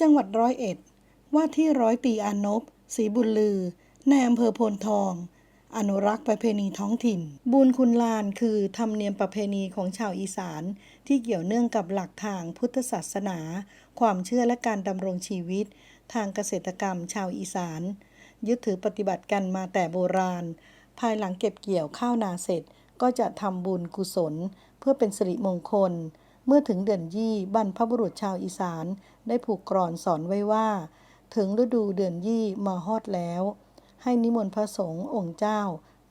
จังหวัดร้อยเอ็ด ว่าที่ร้อยตีอานพศรีบุญลือ ในอำเภอโพนทอง อนุรักษ์ประเพณีท้องถิ่น บุญคุณลานคือธรรมเนียมประเพณีของชาวอีสาน ที่เกี่ยวเนื่องกับหลักทางพุทธศาสนา ความเชื่อและการดำรงชีวิต ทางเกษตรกรรมชาวอีสาน ยึดถือปฏิบัติกันมาแต่โบราณ ภายหลังเก็บเกี่ยวข้าวนาเสร็จก็จะทำบุญกุศล เพื่อเป็นสิริมงคล เมื่อถึงเดือนยี่บรรพบุรุษชาวอีสาน ได้ผูกกรอนสอนไว้ว่า ถึงฤดูเดือนยี่มาฮอดแล้ว ให้นิมนต์พระสงฆ์องค์เจ้า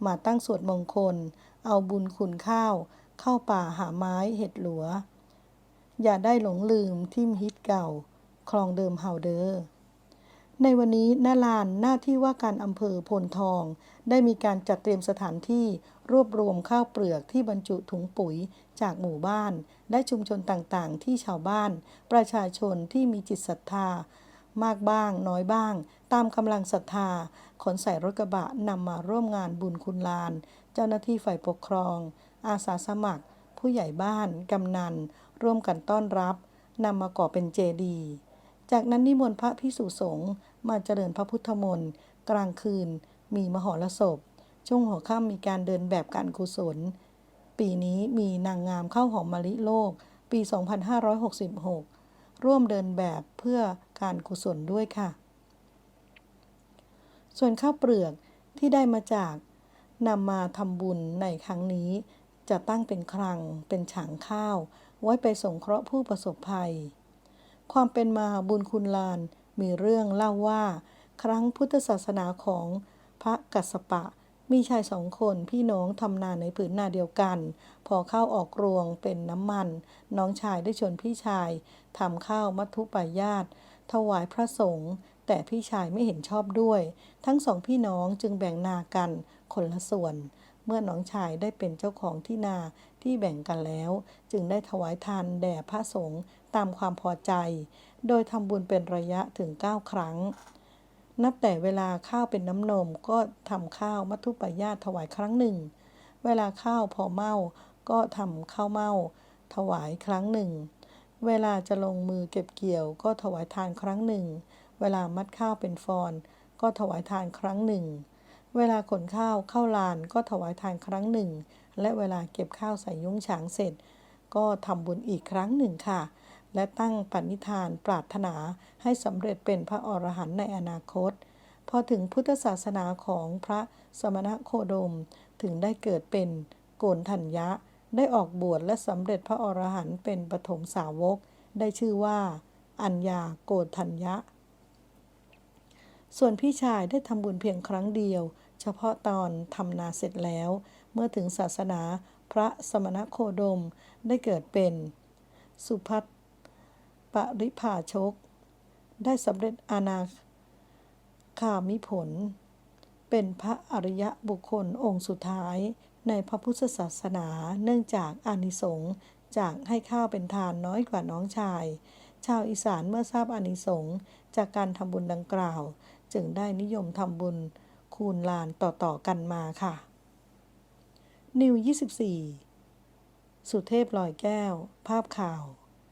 มาตั้งสวดมงคล เอาบุญคุณข้าว เข้าป่าหาไม้เห็ดหลัว อย่าได้หลงลืมทิมฮิตเก่า คลองเดิมเฮาเดอ ในวันนี้หน้าลานหน้าที่ว่าการอำเภอโพนทอง ได้มีการจัดเตรียมสถานที่รวบรวมข้าวเปลือกที่บรรจุถุงปุ๋ยจากหมู่บ้าน และชุมชนต่างๆ ที่ชาวบ้าน ประชาชนที่มีจิตศรัทธามากบ้างน้อยบ้าง ตามกำลังศรัทธา ขนใส่รถกระบะนำมาร่วมงานบุญคุณลาน เจ้าหน้าที่ฝ่ายปกครอง อาสาสมัคร ผู้ใหญ่บ้าน กำนัน ร่วมกันต้อนรับนำมาก่อเป็นเจดีย์จากนั้นนิมนต์พระพิสุสงฆ์ มาเจริญพระพุทธมนต์ กลางคืน มีมหรสพ ช่วงหัวค่ำมีการเดินแบบการกุศล ปีนี้มีนางงามเข้าหอมมะลิโลก ปี 2566 ร่วมเดินแบบเพื่อการกุศลด้วยค่ะ ส่วนข้าวเปลือกที่ได้มาจากนำมาทำบุญในครั้งนี้ จะตั้งเป็นคลังเป็นฉางข้าว ไว้ไปสงเคราะห์ผู้ประสบภัย ความเป็นมาบุญคุณลาน มีเรื่องเล่าว่า ครั้งพุทธศาสนาของพระกัสสปะ มีชายสองคนพี่น้องทำนาในผืนนาเดียวกัน พอข้าวออกรวงเป็นน้ำมัน น้องชายได้ชวนพี่ชายทำข้าวมัทุปายาตถวายพระสงฆ์แต่พี่ชายไม่เห็นชอบด้วย ทั้งสองพี่น้องจึงแบ่งนากันคนละส่วน เมื่อน้องชายได้เป็นเจ้าของที่นาที่แบ่งกันแล้ว จึงได้ถวายทานแด่พระสงฆ์ตามความพอใจ โดยทำบุญเป็นระยะถึง 9 ครั้ง นับแต่เวลาข้าวเป็นน้ำนมก็ทำข้าวมัทุปายาตถวายครั้งหนึ่ง เวลาข้าวพอเมาก็ทำข้าวเมาถวายครั้งหนึ่ง เวลาจะลงมือเก็บเกี่ยวก็ถวายทานครั้งหนึ่ง เวลามัดข้าวเป็นฟอน ก็ถวายทานครั้งหนึ่ง เวลาขนข้าวเข้าลานก็ถวายทานครั้งหนึ่ง และเวลาเก็บข้าวใส่ยุ้งฉางเสร็จ ก็ทำบุญอีกครั้งหนึ่งค่ะ และตั้งปณิธานปรารถนาให้สำเร็จเป็นพระอรหันต์ในอนาคต พอถึงพุทธศาสนาของพระสมณะโคดมถึงได้เกิดเป็นโกนทัญญะ ได้ออกบวชและสำเร็จพระอรหันต์เป็นปฐมสาวก ได้ชื่อว่า อัญญาโกนทัญญะ ส่วนพี่ชายได้ทำบุญเพียงครั้งเดียว เฉพาะตอนทำนาเสร็จแล้ว เมื่อถึงศาสนาพระสมณโคดมได้เกิดเป็น สุพัต ปริภาชก ได้สำเร็จอนาคามิผล เป็นพระอริยะบุคคลองค์สุดท้ายในพระพุทธศาสนาเนื่องจากอานิสงส์จากให้ข้าวเป็นทานน้อยกว่าน้องชาย ชาวอีสานเมื่อทราบอานิสงส์จากการทำบุญดังกล่าว จึงได้นิยมทำบุญคูณลานต่อๆกันมาค่ะ นิว 24 สุเทพลอยแก้ว ภาพข่าว